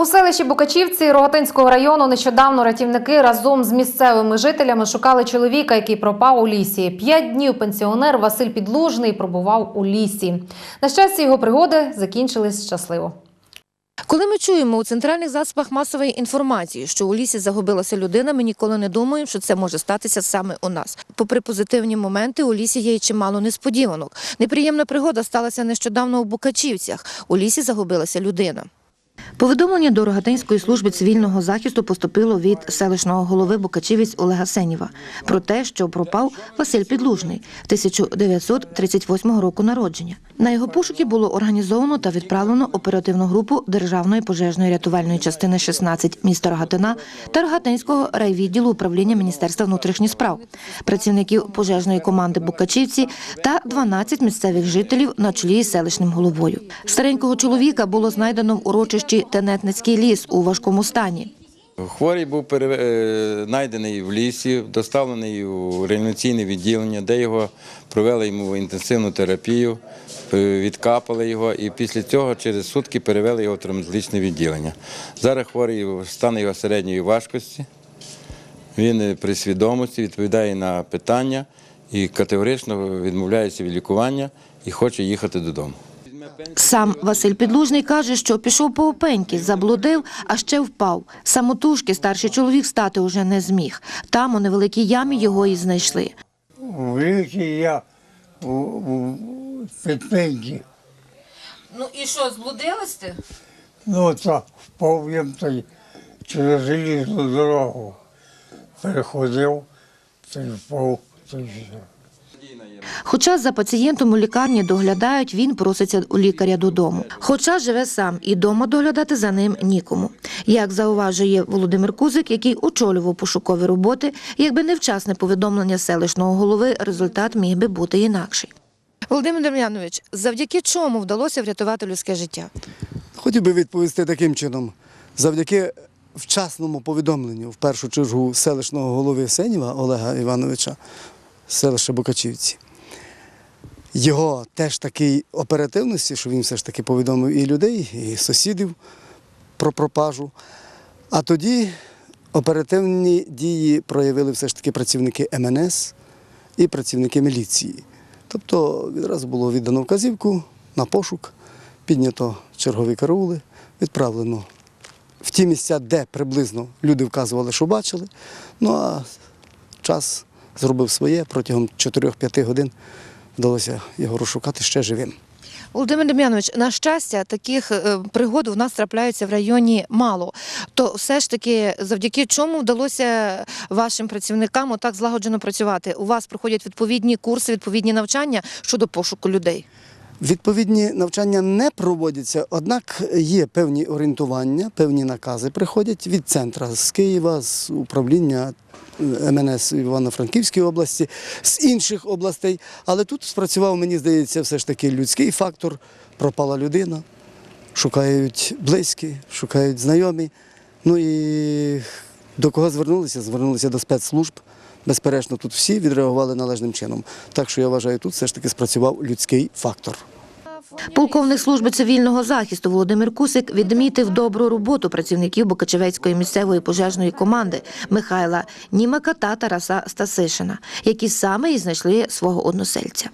У селищі Букачівці Рогатинського району нещодавно рятівники разом з місцевими жителями шукали чоловіка, який пропав у лісі. П'ять днів пенсіонер Василь Підлужний пробував у лісі. На щастя, його пригоди закінчились щасливо. Коли ми чуємо у центральних засобах масової інформації, що у лісі загубилася людина, ми ніколи не думаємо, що це може статися саме у нас. Попри позитивні моменти, у лісі є й чимало несподіванок. Неприємна пригода сталася нещодавно у Букачівцях. У лісі загубилася людина. Повідомлення до Рогатинської служби цивільного захисту поступило від селищного голови Букачівець Олега Сеніва про те, що пропав Василь Підлужний 1938 року народження. На його пошуки було організовано та відправлено оперативну групу Державної пожежної рятувальної частини 16 міста Рогатина та Рогатинського райвідділу управління Міністерства внутрішніх справ, працівників пожежної команди Букачівці та 12 місцевих жителів на чолі з селищним головою. Старенького чоловіка було знайдено в урочищі Тенетницький ліс у важкому стані. Хворий був е, знайдений в лісі, доставлений у реанімаційне відділення, де його провели йому інтенсивну терапію, відкапали його і після цього через сутки перевели його в травматологічне відділення. Зараз хворий стан його середньої важкості. Він е, при свідомості відповідає на питання і категорично відмовляється від лікування і хоче їхати додому. Сам Василь Підлужний каже, що пішов по опеньки, заблудив, а ще впав. Самотужки старший чоловік стати уже не зміг. Там, у невеликій ямі, його і знайшли. Великий я у, у підпинці. Ну і що, зблудились ти? Ну, то впав я та й через желізну дорогу. Переходив, та й впав, та й все. Хоча за пацієнтом у лікарні доглядають, він проситься у лікаря додому. Хоча живе сам і дома доглядати за ним нікому. Як зауважує Володимир Кузик, який очолював пошукові роботи, якби невчасне повідомлення селищного голови, результат міг би бути інакший. Володимир Дем'янович, завдяки чому вдалося врятувати людське життя? Хотів би відповісти таким чином. Завдяки вчасному повідомленню, в першу чергу, селищного голови Сеніва Олега Івановича, селища Букачівці. Його теж такій оперативності, що він все ж таки повідомив і людей, і сусідів про пропажу. А тоді оперативні дії проявили все ж таки працівники МНС і працівники міліції. Тобто відразу було віддано вказівку на пошук, піднято чергові караули, відправлено в ті місця, де приблизно люди вказували, що бачили. Ну а час зробив своє протягом 4-5 годин вдалося його розшукати ще живим. Володимир Дем'янович, на щастя, таких е, пригод у нас трапляються в районі мало. То все ж таки, завдяки чому вдалося вашим працівникам отак злагоджено працювати? У вас проходять відповідні курси, відповідні навчання щодо пошуку людей. Відповідні навчання не проводяться, однак є певні орієнтування, певні накази приходять від центра з Києва, з управління е, МНС Івано-Франківської області, з інших областей. Але тут спрацював, мені здається, все ж таки людський фактор. Пропала людина, шукають близькі, шукають знайомі. Ну і до кого звернулися? Звернулися до спецслужб. Безперечно, тут всі відреагували належним чином. Так що я вважаю, тут все ж таки спрацював людський фактор. Полковник служби цивільного захисту Володимир Кусик відмітив добру роботу працівників Бокачевецької місцевої пожежної команди Михайла Німака та Тараса Стасишина, які саме і знайшли свого односельця.